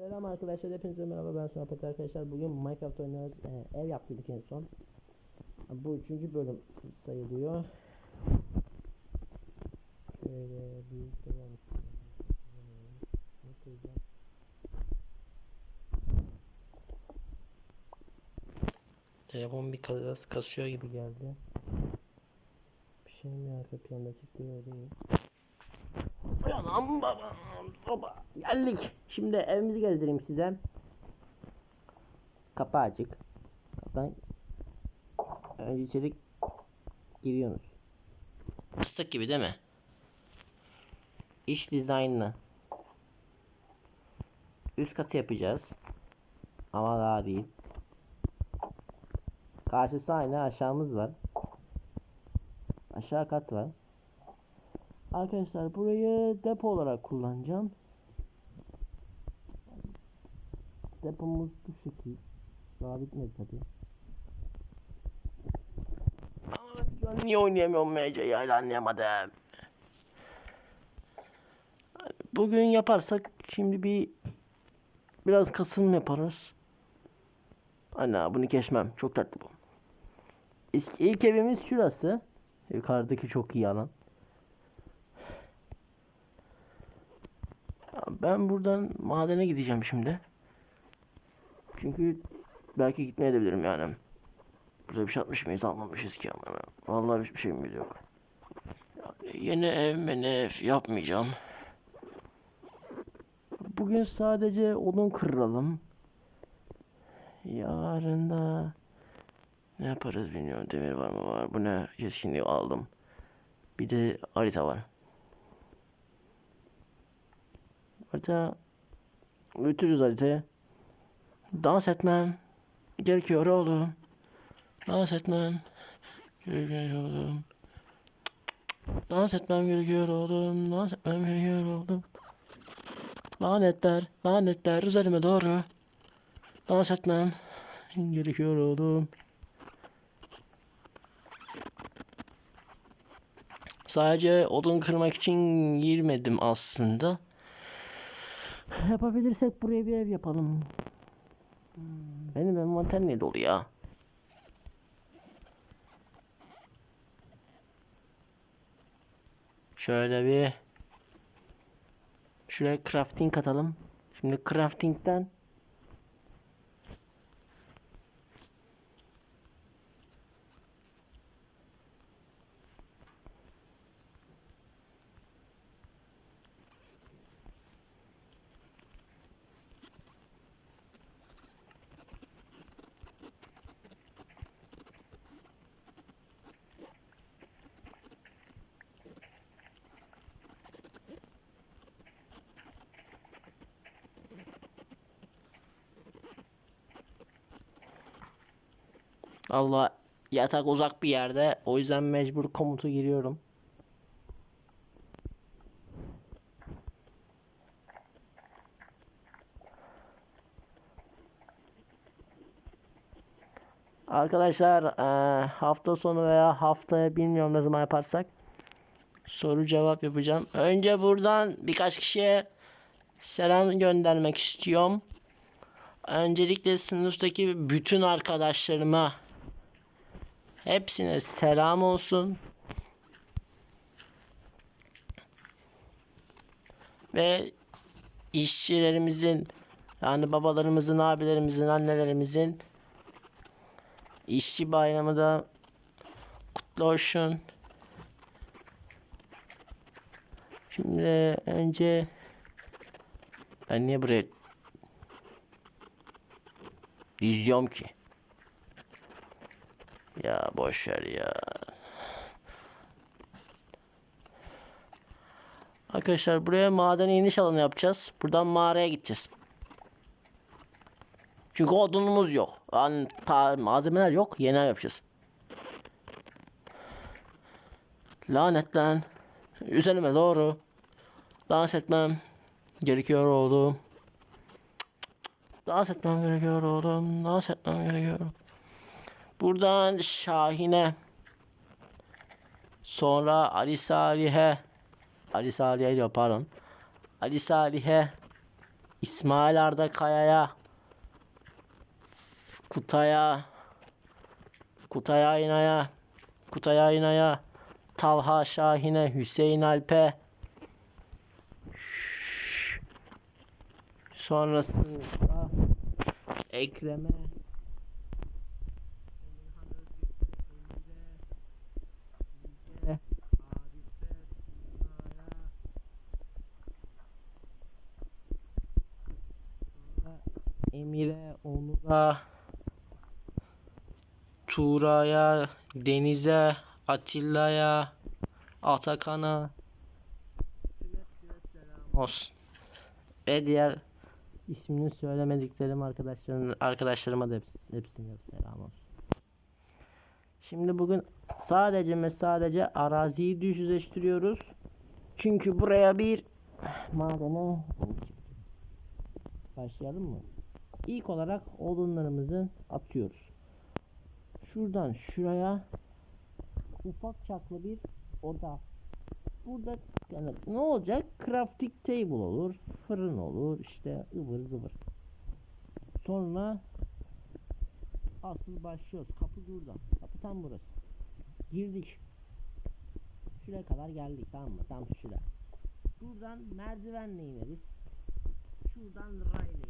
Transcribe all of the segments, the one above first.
Selam arkadaşlar hepinize merhaba. Ben Sohbet arkadaşlar. Bugün Minecraft oynuyoruz. Ee, ev yaptık en son. Bu üçüncü bölüm sayılıyor. Şöyle bir devam? Telefon bir kas kasıyor gibi geldi. Bir şey mi arka planda çıktı öyle değil Anam babam baba geldik. Şimdi evimizi gezdireyim size. Kapı açık. Kapı önce içeri giriyorsunuz. Fıstık gibi değil mi? İş dizaynlı. Üst katı yapacağız. Ama daha değil. Karşısı aynı aşağımız var. Aşağı kat var. Arkadaşlar burayı depo olarak kullanacağım. Depomuz bu şekil. Daha bitmedi tabi. Niye oynayamıyorum MC hala anlayamadım. Bugün yaparsak şimdi bir biraz kasım yaparız. Ana bunu geçmem. Çok tatlı bu. İlk, ilk evimiz şurası. Yukarıdaki çok iyi alan. Ben buradan madene gideceğim şimdi. Çünkü belki gitmeyebilirim yani. Burada bir şey atmış mıyız almamışız ki ama. Vallahi hiçbir şeyimiz yok. Yeni ev meni ev yapmayacağım. Bugün sadece odun kıralım. Yarın da ne yaparız bilmiyorum. Demir var mı var. Bu ne? Yetkinliği aldım. Bir de harita var. Harita götürürüz haritaya. Dans etmem gerekiyor oğlum. Dans etmem gerekiyor oğlum. Dans etmem gerekiyor oğlum. Dans etmem gerekiyor oğlum. Lanetler, lanetler üzerime doğru. Dans etmem gerekiyor oğlum. Sadece odun kırmak için girmedim aslında. Yapabilirsek buraya bir ev yapalım. Hmm, Benim envanter ne dolu ya? Şöyle bir Şuraya crafting atalım. Şimdi crafting'den Allah yatak uzak bir yerde. O yüzden mecbur komutu giriyorum. Arkadaşlar eee, hafta sonu veya haftaya bilmiyorum ne zaman yaparsak soru cevap yapacağım. Önce buradan birkaç kişiye selam göndermek istiyorum. Öncelikle sınıftaki bütün arkadaşlarıma hepsine selam olsun. Ve işçilerimizin yani babalarımızın, abilerimizin, annelerimizin işçi bayramı da kutlu olsun. Şimdi önce ben niye buraya Diziyorum ki. Ya boş ver ya. Arkadaşlar buraya maden iniş alanı yapacağız. Buradan mağaraya gideceğiz. Çünkü odunumuz yok. Yani ta malzemeler yok. Yeni yapacağız. Lanet lan. Üzerime doğru. Dans etmem gerekiyor oğlum. Dans etmem gerekiyor oğlum. Dans etmem gerekiyor. Buradan Şahin'e. Sonra Ali Salih'e. Ali Salih'e diyor pardon. Ali Salih'e. İsmail Arda Kaya'ya Kutay'a Kutay Ayna'ya Kutay Ayna'ya Talha Şahin'e Hüseyin Alp'e sonrasında Ekrem'e Onur'a Tuğra'ya, Deniz'e, Atilla'ya, Atakan'a olsun. Ve diğer ismini söylemediklerim arkadaşlarım arkadaşlarıma da hepsi, hepsine selam olsun. Şimdi bugün sadece ve sadece araziyi düzleştiriyoruz. Çünkü buraya bir madene başlayalım mı? İlk olarak odunlarımızı atıyoruz. Şuradan şuraya ufak çaplı bir oda. Burada yani ne olacak? Crafting table olur, fırın olur, işte ıvır zıvır. Sonra asıl başlıyoruz. Kapı burada. Kapı tam burası. Girdik. Şuraya kadar geldik tamam mı? Tam şuraya. Buradan merdivenle ineriz. Şuradan rayla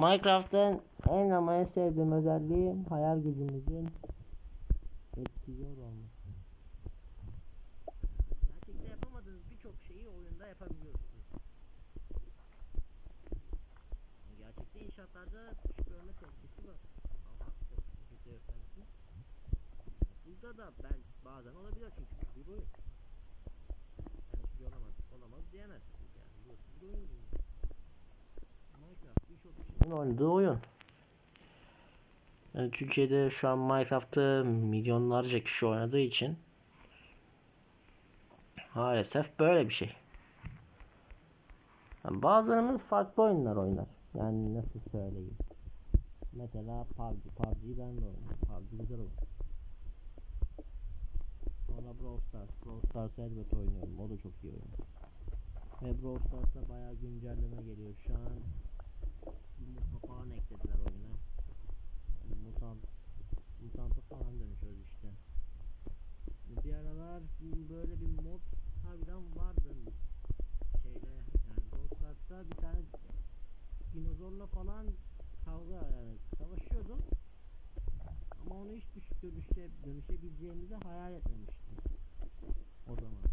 Minecraft'ın en ama en sevdiğim özelliği hayal gücümüzün etkiliyor olması. Gerçekte yapamadığınız birçok şeyi oyunda yapabiliyorsunuz. Gerçekte inşaatlarda kuş görme. Burada da belki bazen olabilir çünkü bu bir oyun. Yani şey olamaz, olamaz diyemezsiniz yani. Burası bir oyun değil. Minecraft oynadığı oyun. Yani Türkiye'de şu an Minecraft'ı milyonlarca kişi oynadığı için maalesef böyle bir şey. Yani bazılarımız farklı oyunlar oynar. Yani nasıl söyleyeyim. Mesela PUBG. PUBG'yi ben de oynuyorum. PUBG güzel oyun. Sonra Brawl Stars. Brawl Stars'ı elbette oynuyorum. O da çok iyi oyun. Ve Brawl Stars'ta bayağı güncelleme geliyor. Şu an yumurta falan eklediler oyuna. Yani mutant, mutanta falan dönüşüyoruz işte. Bir aralar böyle bir mod harbiden vardı şeyde yani Stars'ta bir tane dinozorla falan kavga yani savaşıyordum. Ama onu hiç dönüşe, dönüşebileceğimizi hayal etmemiştim. O zaman.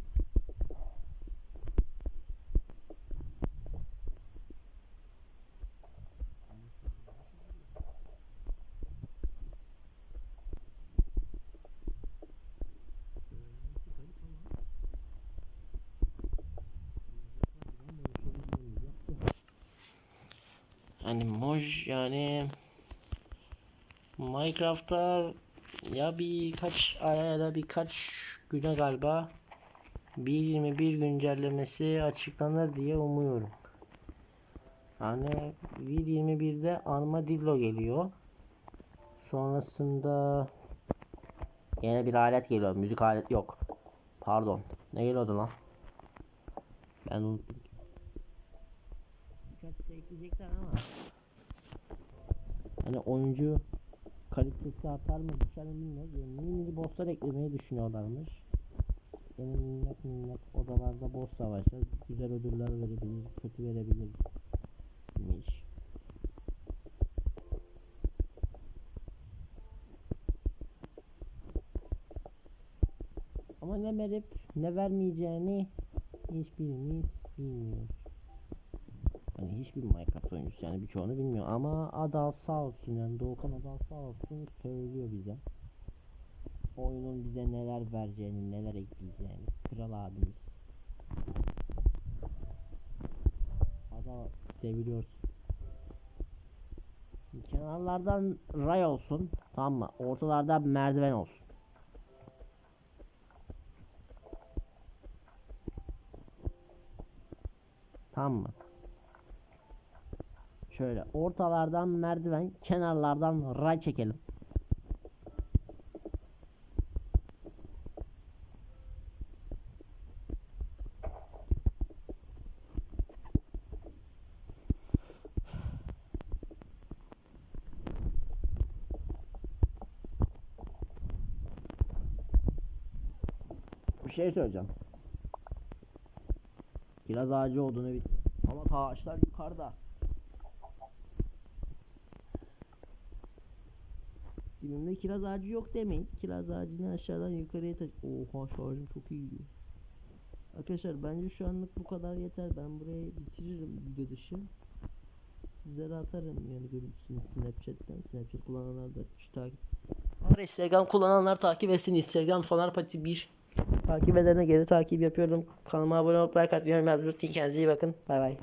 Yani moj yani Minecraft'ta ya birkaç aya ya da birkaç güne galiba 1.21 güncellemesi açıklanır diye umuyorum. Yani 1.21'de Armadillo geliyor. Sonrasında yine bir alet geliyor. Müzik alet yok. Pardon. Ne geliyordu lan? Ben. Birkaç şey ekleyecekler ama hani oyuncu kalitesi artar mı düşer mi bilmiyoruz. Yani mini bosslar eklemeyi düşünüyorlarmış. Yine minnak minnak odalarda boss savaşacağız. Güzel ödüller verebilir, kötü verebilirmiş. Ama ne verip ne vermeyeceğini hiçbirimiz bilmiyoruz. Hiçbir Minecraft oyuncusu yani birçoğunu bilmiyor ama Adal sağ olsun yani Doğukan Adal sağ olsun söylüyor bize. Oyunun bize neler vereceğini, neler ekleyeceğini. Kral abimiz. Aa, seviliyoruz. Kenarlardan ray olsun. Tamam mı? Ortalardan merdiven olsun. Tamam mı? Şöyle ortalardan merdiven, kenarlardan ray çekelim. Bir şey söyleyeceğim. Kiraz ağacı olduğunu bil. Ama ta ağaçlar yukarıda. Dibimde kiraz ağacı yok demeyin. Kiraz ağacını aşağıdan yukarıya taş... Oha şarjım çok iyi gidiyor. Arkadaşlar bence şu anlık bu kadar yeter. Ben burayı bitiririm video dışı. Sizlere atarım yani görüntüsünü Snapchat'ten. Snapchat kullananlar da şu takip. Instagram kullananlar takip etsin. Instagram Sonar Pati 1. Takip edene geri takip yapıyorum. Kanalıma abone olup like unutmayın. Kendinize iyi bakın. Bay bay.